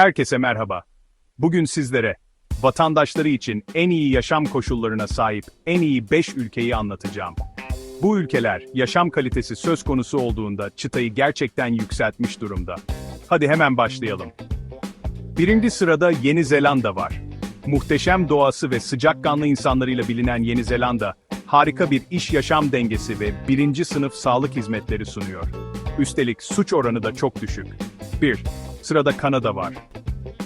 Herkese merhaba. Bugün sizlere vatandaşları için en iyi yaşam koşullarına sahip en iyi 5 ülkeyi anlatacağım. Bu ülkeler yaşam kalitesi söz konusu olduğunda çıtayı gerçekten yükseltmiş durumda. Hadi hemen başlayalım. Birinci sırada Yeni Zelanda var. Muhteşem doğası ve sıcakkanlı insanlarıyla bilinen Yeni Zelanda, harika bir iş-yaşam dengesi ve birinci sınıf sağlık hizmetleri sunuyor. Üstelik suç oranı da çok düşük. 1. Sırada Kanada var.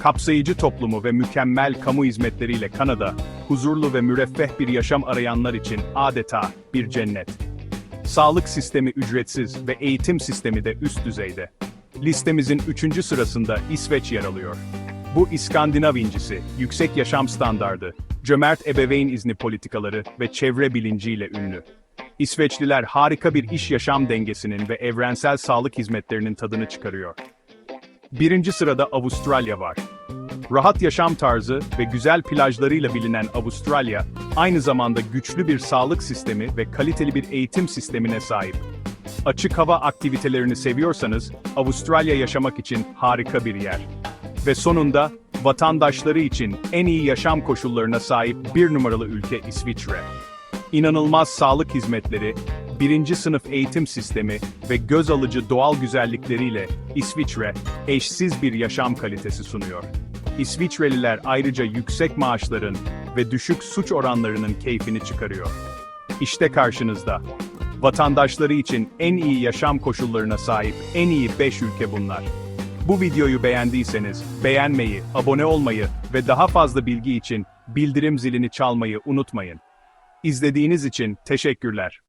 Kapsayıcı toplumu ve mükemmel kamu hizmetleriyle Kanada, huzurlu ve müreffeh bir yaşam arayanlar için adeta bir cennet. Sağlık sistemi ücretsiz ve eğitim sistemi de üst düzeyde. Listemizin üçüncü sırasında İsveç yer alıyor. Bu İskandinav incisi, yüksek yaşam standardı, cömert ebeveyn izni politikaları ve çevre bilinciyle ünlü. İsveçliler harika bir iş-yaşam dengesinin ve evrensel sağlık hizmetlerinin tadını çıkarıyor. Birinci sırada Avustralya var. Rahat yaşam tarzı ve güzel plajlarıyla bilinen Avustralya, aynı zamanda güçlü bir sağlık sistemi ve kaliteli bir eğitim sistemine sahip. Açık hava aktivitelerini seviyorsanız, Avustralya yaşamak için harika bir yer. Ve sonunda, vatandaşları için en iyi yaşam koşullarına sahip bir numaralı ülke İsviçre. İnanılmaz sağlık hizmetleri, birinci sınıf eğitim sistemi ve göz alıcı doğal güzellikleriyle İsviçre, eşsiz bir yaşam kalitesi sunuyor. İsviçreliler ayrıca yüksek maaşların ve düşük suç oranlarının keyfini çıkarıyor. İşte karşınızda. Vatandaşları için en iyi yaşam koşullarına sahip en iyi 5 ülke bunlar. Bu videoyu beğendiyseniz beğenmeyi, abone olmayı ve daha fazla bilgi için bildirim zilini çalmayı unutmayın. İzlediğiniz için teşekkürler.